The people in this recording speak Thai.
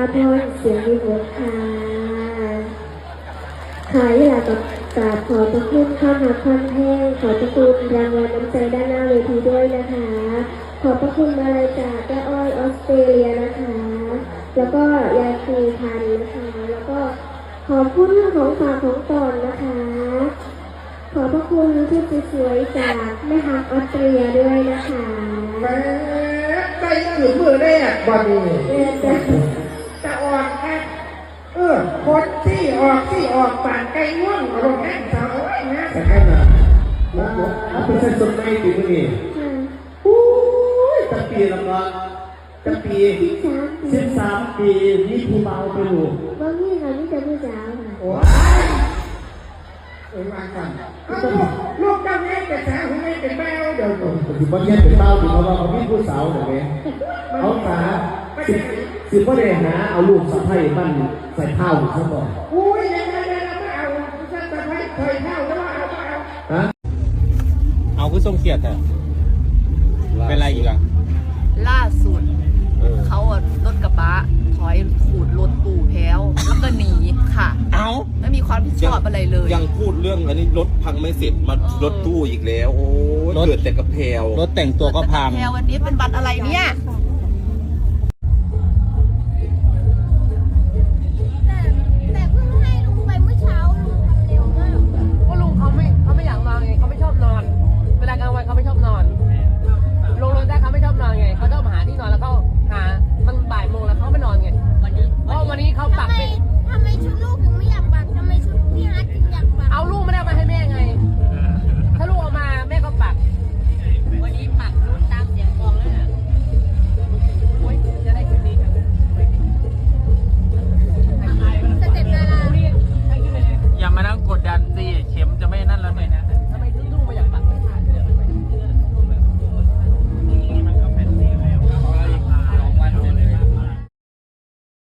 าพ่อเสียงดีหัวค่ะใครล่ะกับกาบขอพระคุณข้ามาคอนแห้งขอพระคุณรางวัลน้ำใจด้านหน้าเวทีด้วยนะคะ ขอพระคุณมาลยจากแก้อ้อยออสเตรเลียนะคะ แล้วก็ยาครูพันนะคะ แล้วก็ขอพูดเรื่องของฝากของตอนนะคะ ขอพระคุณชุดสวยๆจากแม่ฮักออสเตรียด้วยนะคะแม่ใกล้จะถึงมือได้อะบอนนี้ อคนที่ออกที่ออกป่านไก่ง่วงลงแม่งสาวไว้นะแต่แค่นั้นเอาเป็นเส้นสดไม่ติดมือนี่อู้ยตั้งปีล้วก็ตั้งปีที่สามสิบสามปีนี่ครูเบาไปอยู่ว่ามีค่ะมีแต่ผู้สาวค่ะโอ้ยเออมากันลูกลูกเจ้าแม่เป็นสาวคุณแม่เป็นแมวเดี๋ยวผมถึงวันนี้เป็นเต้าถึงเพราะว่าเขามีผู้สาวเดี๋ยวนี้เขาตาสิสิพ่อแดงนะเอาลูกสะใภ้บ้าน ใส่ข้าวอยู่ข้างบนอุ้ยยังไงยังไงไม่เอาฉันจะให้เคยเท่าแล้วว่าเอาไม่เอาฮะเอาคือส่งเสียดแต่เป็นไรอีกอะล่าสุดเออเขาอะรถกระบะถอยขูดรถปู่แพ้วแล้วก็หนีค่ะ เอาไม่มีความผิดชอบอะไรเลย ยังพูดเรื่องอันนี้รถพังไม่เสร็จมารถตู้อีกแล้ว โอ้ยเกิดแต่กับแพลวรถแต่งตัวก็พังแพ้ววันนี้เป็นวันอะไรเนี่ย